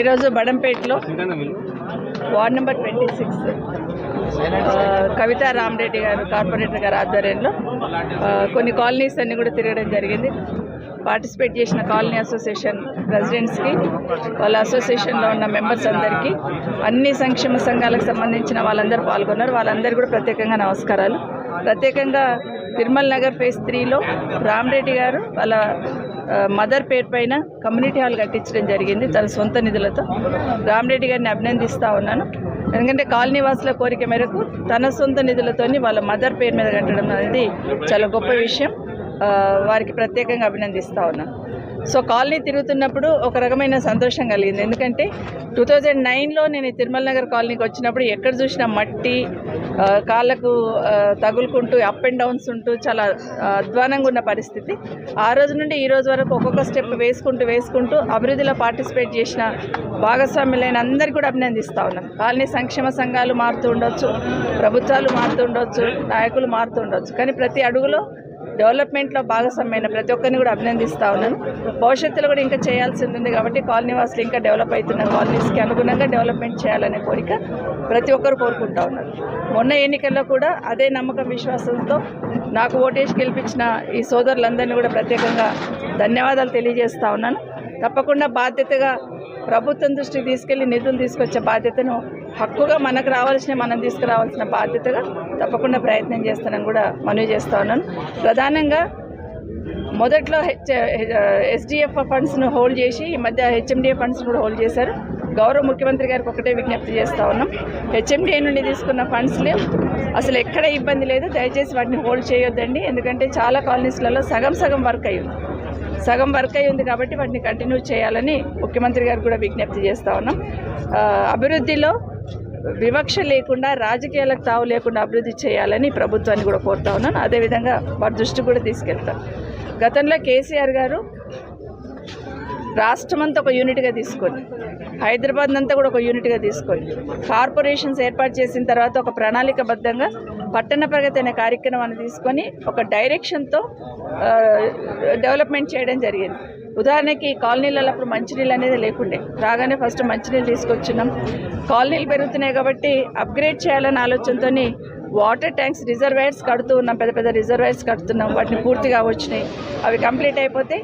ఈరోజు బడంపేటలో ward number twenty six. Kavitha Ramareddy గారు corporator గారి ఆధ్వర్యంలో కొన్ని కాలనీస్ అన్నీ కూడా తిరగడం జరిగింది. పార్టిసిపేట్ చేసిన కాలనీ అసోసియేషన్ ప్రెసిడెంట్స్కి వాళ్ళ అసోసియేషన్లో ఉన్న మెంబర్స్ అందరికీ అన్ని సంక్షేమ సంఘాలకు సంబంధించిన వాళ్ళందరూ పాల్గొన్నారు. వాళ్ళందరూ కూడా ప్రత్యేకంగా నమస్కారాలు. ప్రత్యేకంగా తిరుమల నగర్ ఫేజ్ త్రీలో రామరెడ్డి గారు వాళ్ళ మదర్ పేరు పైన కమ్యూనిటీ హాల్ కట్టించడం జరిగింది. తన సొంత నిధులతో రామరెడ్డి గారిని అభినందిస్తూ ఉన్నాను. ఎందుకంటే కాలనీవాసుల కోరిక మేరకు తన సొంత నిధులతోని వాళ్ళ మదర్ పేరు మీద కట్టడం అనేది చాలా గొప్ప విషయం. వారికి ప్రత్యేకంగా అభినందిస్తూ ఉన్నాను. సో కాలనీ తిరుగుతున్నప్పుడు ఒక రకమైన సంతోషం కలిగింది. ఎందుకంటే టూ థౌజండ్ నైన్లో నేను తిరుమల నగర్ కాలనీకి వచ్చినప్పుడు ఎక్కడ చూసినా మట్టి కాళ్ళకు తగులుకుంటూ అప్ అండ్ డౌన్స్ ఉంటూ చాలా అధ్వానంగా ఉన్న పరిస్థితి. ఆ రోజు నుండి ఈ రోజు వరకు ఒక్కొక్క స్టెప్ వేసుకుంటూ వేసుకుంటూ అభివృద్ధిలో పార్టిసిపేట్ చేసిన భాగస్వాములైన అందరికీ కూడా అభినందిస్తూ ఉన్నాను కాలనీ సంక్షేమ సంఘాలు మారుతూ ఉండొచ్చు ప్రభుత్వాలు మారుతూ ఉండొచ్చు నాయకులు మారుతూ ఉండొచ్చు. కానీ ప్రతి అడుగులో డెవలప్మెంట్లో భాగస్వామ్యమైన ప్రతి ఒక్కరిని కూడా అభినందిస్తూ ఉన్నాను. భవిష్యత్తులో కూడా ఇంకా చేయాల్సింది ఉంది కాబట్టి కాలనీ వాసులు ఇంకా డెవలప్ అవుతున్న కాలనీస్కి అనుగుణంగా డెవలప్మెంట్ చేయాలనే కోరిక ప్రతి ఒక్కరు కోరుకుంటా ఉన్నారు. మొన్న ఎన్నికల్లో కూడా అదే నమ్మకం విశ్వాసంతో నాకు ఓటేసి గెలిపించిన ఈ సోదరులందరినీ కూడా ప్రత్యేకంగా ధన్యవాదాలు తెలియజేస్తా ఉన్నాను. తప్పకుండా బాధ్యతగా ప్రభుత్వం దృష్టికి తీసుకెళ్ళి నిధులు తీసుకొచ్చే బాధ్యతను హక్కుగా మనకు రావాల్సిన మనం తీసుకురావాల్సిన బాధ్యతగా తప్పకుండా ప్రయత్నం చేస్తానని కూడా మనవి చేస్తా ఉన్నాను. ప్రధానంగా మొదట్లో హెచ్ ఎస్డిఎఫ్ ఫండ్స్ను హోల్డ్ చేసి ఈ మధ్య హెచ్ఎండిఏ ఫండ్స్ కూడా హోల్డ్ చేశారు. గౌరవ ముఖ్యమంత్రి గారికి ఒకటే విజ్ఞప్తి చేస్తా ఉన్నాం. హెచ్ఎండిఏ నుండి తీసుకున్న ఫండ్స్లో అసలు ఎక్కడ ఇబ్బంది లేదు. దయచేసి వాటిని హోల్డ్ చేయొద్దండి. ఎందుకంటే చాలా కాలనీస్లలో సగం సగం వర్క్ అయ్యింది. సగం వర్క్ అయి ఉంది కాబట్టి వాటిని కంటిన్యూ చేయాలని ముఖ్యమంత్రి గారు కూడా విజ్ఞప్తి చేస్తూ ఉన్నాం. అభివృద్ధిలో వివక్ష లేకుండా రాజకీయాలకు తావు లేకుండా అభివృద్ధి చేయాలని ప్రభుత్వాన్ని కూడా కోరుతా ఉన్నాను అదేవిధంగా వారి దృష్టి కూడా తీసుకెళ్తాను గతంలో కేసీఆర్ గారు రాష్ట్రం అంతా ఒక యూనిట్గా తీసుకొని హైదరాబాద్ అంతా కూడా ఒక యూనిట్గా తీసుకొని కార్పొరేషన్స్ ఏర్పాటు చేసిన తర్వాత ఒక ప్రణాళికబద్ధంగా పట్టణ ప్రగతి అనే కార్యక్రమాన్ని తీసుకొని ఒక డైరెక్షన్తో డెవలప్మెంట్ చేయడం జరిగింది. ఉదాహరణకి కాలనీలలో అప్పుడు మంచినీళ్ళు అనేది లేకుండే. రాగానే ఫస్ట్ మంచినీళ్ళు తీసుకొచ్చినాం. కాలనీలు పెరుగుతున్నాయి కాబట్టి అప్గ్రేడ్ చేయాలనే ఆలోచనతో వాటర్ ట్యాంక్స్ రిజర్వాయర్స్ కడుతూ ఉన్నాం. పెద్ద పెద్ద రిజర్వాయర్స్ కడుతున్నాం. వాటిని పూర్తిగా వచ్చినాయి అవి కంప్లీట్ అయిపోతే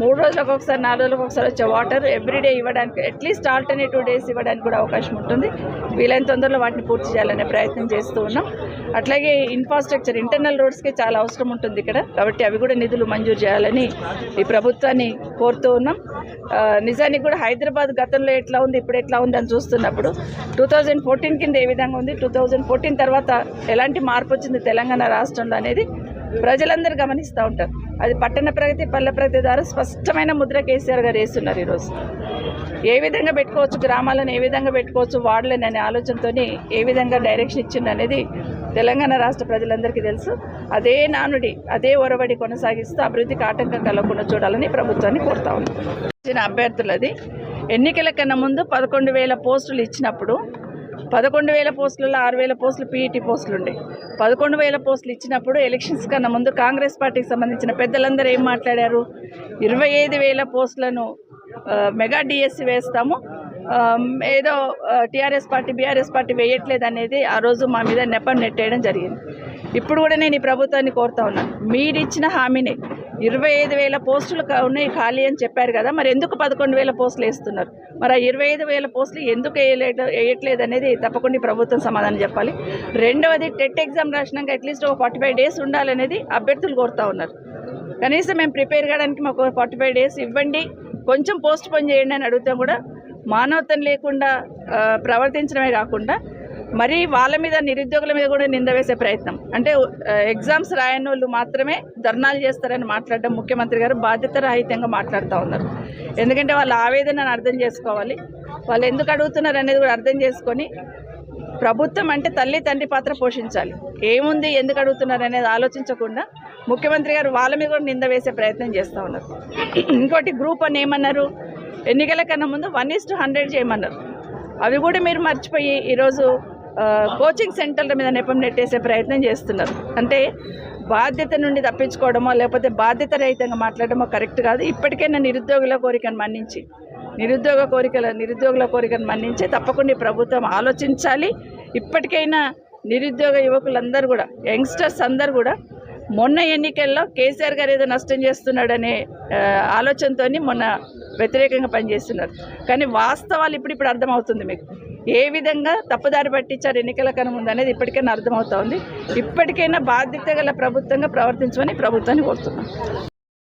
మూడు రోజులకు ఒకసారి నాలుగు రోజులకు ఒకసారి వచ్చే వాటర్ ఎవ్రీడే ఇవ్వడానికి అట్లీస్ట్ ఆల్టర్నేటివ్ డేస్ ఇవ్వడానికి కూడా అవకాశం ఉంటుంది. వీలైన తొందరలో వాటిని పూర్తి చేయాలనే ప్రయత్నం చేస్తూ ఉన్నాం. అట్లాగే ఇన్ఫ్రాస్ట్రక్చర్ ఇంటర్నల్ రోడ్స్కి చాలా అవసరం ఉంటుంది ఇక్కడ. కాబట్టి అవి కూడా నిధులు మంజూరు చేయాలని ఈ ప్రభుత్వాన్ని కోరుతూ ఉన్నాం. నిజానికి కూడా హైదరాబాద్ గతంలో ఎట్లా ఉంది ఇప్పుడు ఎట్లా ఉంది అని చూస్తున్నప్పుడు టూ థౌజండ్ ఫోర్టీన్ కింద ఏ విధంగా ఉంది టూ థౌజండ్ ఫోర్టీన్ తర్వాత ఎలాంటి మార్పు వచ్చింది తెలంగాణ రాష్ట్రంలో అనేది ప్రజలందరూ గమనిస్తూ ఉంటారు. అది పట్టణ ప్రగతి పల్లె ప్రగతి ద్వారా స్పష్టమైన ముద్ర కేసీఆర్ గారు వేస్తున్నారు ఈరోజు. ఏ విధంగా పెట్టుకోవచ్చు గ్రామాలను ఏ విధంగా పెట్టుకోవచ్చు వార్డులని అనే ఆలోచనతో ఏ విధంగా డైరెక్షన్ ఇచ్చింది అనేది తెలంగాణ రాష్ట్ర ప్రజలందరికీ తెలుసు. అదే నానుడి అదే ఒరవడి కొనసాగిస్తూ అభివృద్ధికి ఆటంకం కలగకుండా చూడాలని ప్రభుత్వాన్ని కోరుతా ఉన్నాం. అభ్యర్థులది ఎన్నికల కన్నా ముందు పదకొండు వేల పోస్టులు ఇచ్చినప్పుడు పదకొండు వేల పోస్టులలో ఆరు వేల పోస్టులు పీఈటీ పోస్టులు ఉండే. పదకొండు వేల పోస్టులు ఇచ్చినప్పుడు ఎలక్షన్స్ కన్నా ముందు కాంగ్రెస్ పార్టీకి సంబంధించిన పెద్దలందరూ ఏం మాట్లాడారు? ఇరవై ఐదు వేల పోస్టులను మెగా డిఎస్సి వేస్తాము. ఏదో టీఆర్ఎస్ పార్టీ బీఆర్ఎస్ పార్టీ వేయట్లేదు అనేది ఆ రోజు మా మీద నెపం నెట్టేయడం జరిగింది. ఇప్పుడు కూడా నేను ఈ ప్రభుత్వాన్ని కోరుతా ఉన్నాను. మీరు ఇచ్చిన హామీని ఇరవై ఐదు వేల పోస్టులు ఉన్నాయి ఖాళీ అని చెప్పారు కదా మరి ఎందుకు పదకొండు వేల పోస్టులు వేస్తున్నారు? మరి ఆ ఇరవై ఐదు వేల పోస్టులు ఎందుకు వేయలేదు వేయట్లేదు అనేది తప్పకుండా ప్రభుత్వం సమాధానం చెప్పాలి. రెండవది టెట్ ఎగ్జామ్ రాసినాక అట్లీస్ట్ ఒక ఫార్టీ ఫైవ్ డేస్ ఉండాలనేది అభ్యర్థులు కోరుతూ ఉన్నారు. కనీసం మేము ప్రిపేర్ కావడానికి మాకు ఫార్టీ ఫైవ్ డేస్ ఇవ్వండి కొంచెం పోస్ట్ పోన్ చేయండి అని అడిగితే కూడా మానవతం లేకుండా ప్రవర్తించడమే కాకుండా మరి వాళ్ళ మీద నిరుద్యోగుల మీద కూడా నింద వేసే ప్రయత్నం. అంటే ఎగ్జామ్స్ రాయని వాళ్ళు మాత్రమే ధర్నాలు చేస్తారని మాట్లాడడం ముఖ్యమంత్రి గారు బాధ్యత రహితంగా మాట్లాడుతూ ఉన్నారు. ఎందుకంటే వాళ్ళ ఆవేదనను అర్థం చేసుకోవాలి. వాళ్ళు ఎందుకు అడుగుతున్నారు అనేది కూడా అర్థం చేసుకొని ప్రభుత్వం అంటే తల్లి తండ్రి పాత్ర పోషించాలి. ఏముంది ఎందుకు అడుగుతున్నారు అనేది ఆలోచించకుండా ముఖ్యమంత్రి గారు వాళ్ళ మీద కూడా నింద వేసే ప్రయత్నం చేస్తూ ఉన్నారు. ఇంకోటి గ్రూప్ అని ఏమన్నారు? ఎన్నికల కన్నా ముందు వన్ ఈస్ టు హండ్రెడ్ చేయమన్నారు. అవి కూడా మీరు మర్చిపోయి ఈరోజు కోచింగ్ సెంటర్ల మీద నెపం నెట్టేసే ప్రయత్నం చేస్తున్నారు. అంటే బాధ్యత నుండి తప్పించుకోవడమో లేకపోతే బాధ్యత రహితంగా మాట్లాడడమో కరెక్ట్ కాదు. ఇప్పటికైనా నిరుద్యోగుల కోరికను మన్నించి నిరుద్యోగ కోరికల నిరుద్యోగుల కోరికను మన్నించి తప్పకుండా ప్రభుత్వం ఆలోచించాలి. ఇప్పటికైనా నిరుద్యోగ యువకులందరూ కూడా యంగ్స్టర్స్ అందరూ కూడా మొన్న ఎన్నికల్లో కేసీఆర్ గారు ఏదో నష్టం చేస్తున్నాడనే ఆలోచనతో ఆలోచనతోని మొన్న వ్యతిరేకంగా పనిచేస్తున్నారు. కానీ వాస్తవాలు ఇప్పుడు ఇప్పుడు అర్థమవుతుంది మీకు. ఏ విధంగా తప్పుదారి పట్టించారు ఎన్నికల కనుముందు అనేది ఇప్పటికైనా అర్థమవుతోంది ఇప్పటికైనా బాధ్యత గల ప్రభుత్వంగా ప్రవర్తించమని ప్రభుత్వాన్ని కోరుతున్నాం.